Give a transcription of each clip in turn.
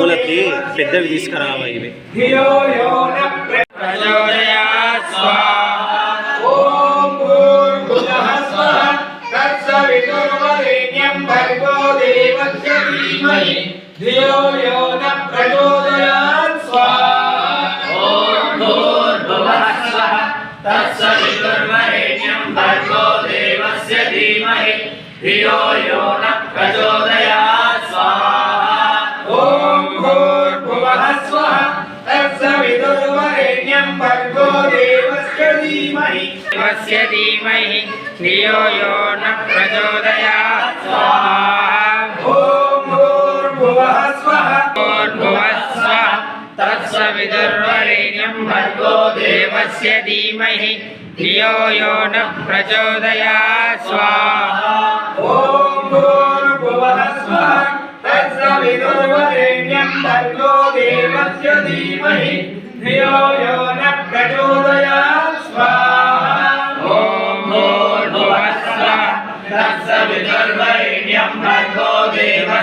పూలకి పెద్దవి తీసుకురావా ఇవి. ధియో యో న ప్రచోదయాత్ స్వాహా ఓం భూర్భువః స్వః తత్సవితుర్వరేణ్యం భర్గో దేవస్య ధీమహి ధియో యో న ఓం భూర్భువః స్వః తత్సవితుర్వరేణ్యం భర్గో దేవస్య ధీమహి ధియో యో న ప్రచోదయాత్ ధీమహి దేవస్య ధీమహి ధియో యో న ప్రచోదయాత్ స్వాహా. ఓం భూర్భువః స్వః భూర్భువః స్వః తత్సవితుర్వరేణ్యం భర్గో దేవస్య ధీమహి ధియో యో న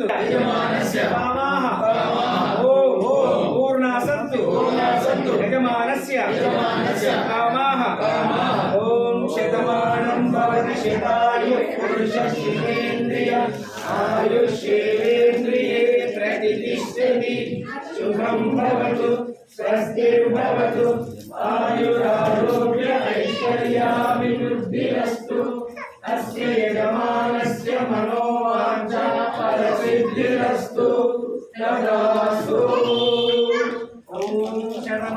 భద్రాసంతు యజమానస్య కామాః కామాః ఓం ఓం పూర్ణాసంతు పూర్ణాసంతు యజమానస్య యజమానస్య కామాః కామాః ఓం శతమానం భవతి శతాయు పురుషశివేంద్రియ ఆయుష్యేంద్రియే ప్రతిష్టతి శుభం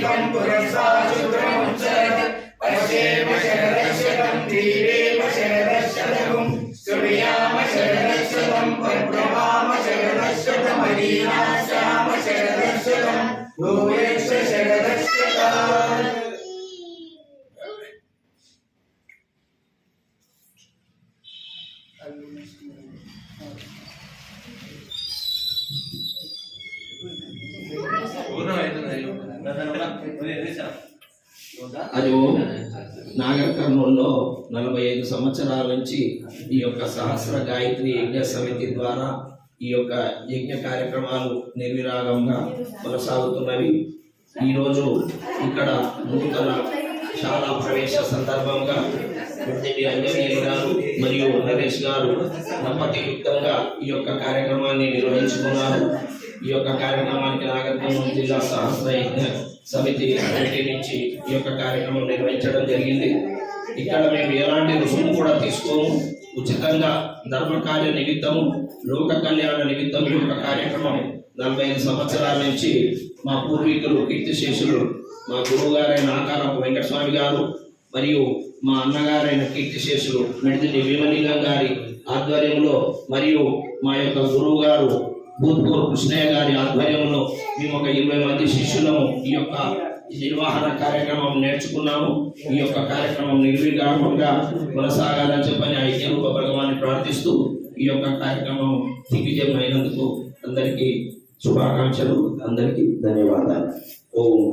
భవతు స్వస్తిర్భవతు ఆయురారోగ్య ఐశ్వర్యాభివృద్ధిరస్తు అస్య యజమానస్య ప్రసిద్ధిరస్తు అది నాగర్ కర్నూలులో నలభై ఐదు సంవత్సరాల నుంచి ఈ యొక్క సహస్ర గాయత్రి యజ్ఞ సమితి ద్వారా ఈ యొక్క యజ్ఞ కార్యక్రమాలు నిర్విరాగంగా కొనసాగుతున్నవి. ఈరోజు ఇక్కడ నూతన శాలా ప్రవేశ సందర్భంగా ముద్దిటి అంజనేయులు గారు మరియు నరేష్ గారు. నమ్మకయుక్తంగా ఈ యొక్క కార్యక్రమాన్ని నిర్వహించుకున్నారు. ఈ యొక్క కార్యక్రమానికి నాగరికర్నూలు జిల్లా సహస్ర యజ్ఞ సమితి కమిటీ నుంచి ఈ యొక్క కార్యక్రమం నిర్వహించడం జరిగింది. ఇక్కడ మేము ఎలాంటి రుసుము కూడా తీసుకోము. ఉచితంగా ధర్మకార్య నిమిత్తము లోక కళ్యాణ నిమిత్తం ఈ యొక్క కార్యక్రమం నలభై ఐదు సంవత్సరాల నుంచి మా పూర్వీకులు కీర్తిశేషులు మా గురువు గారైన ఆకారపు వెంకటస్వామి గారు మరియు మా అన్నగారైన కీర్తిశేషులు మిడిదిని భీమలింగం గారి ఆధ్వర్యంలో మరియు మా యొక్క గురువు గారు భూత్పూర్ కృష్ణయ్య గారి ఆధ్వర్యంలో మేము ఒక ఇరవై మంది శిష్యులము ఈ యొక్క నిర్వహణ కార్యక్రమం నేర్చుకున్నాము. ఈ యొక్క కార్యక్రమం నిర్విఘాటంగా కొనసాగాలని చెప్పని ఆ ఇద్దరు భగవాన్ని ప్రార్థిస్తూ ఈ యొక్క కార్యక్రమం దిగ్విజయం అయినందుకు అందరికీ శుభాకాంక్షలు అందరికీ ధన్యవాదాలు. ఓం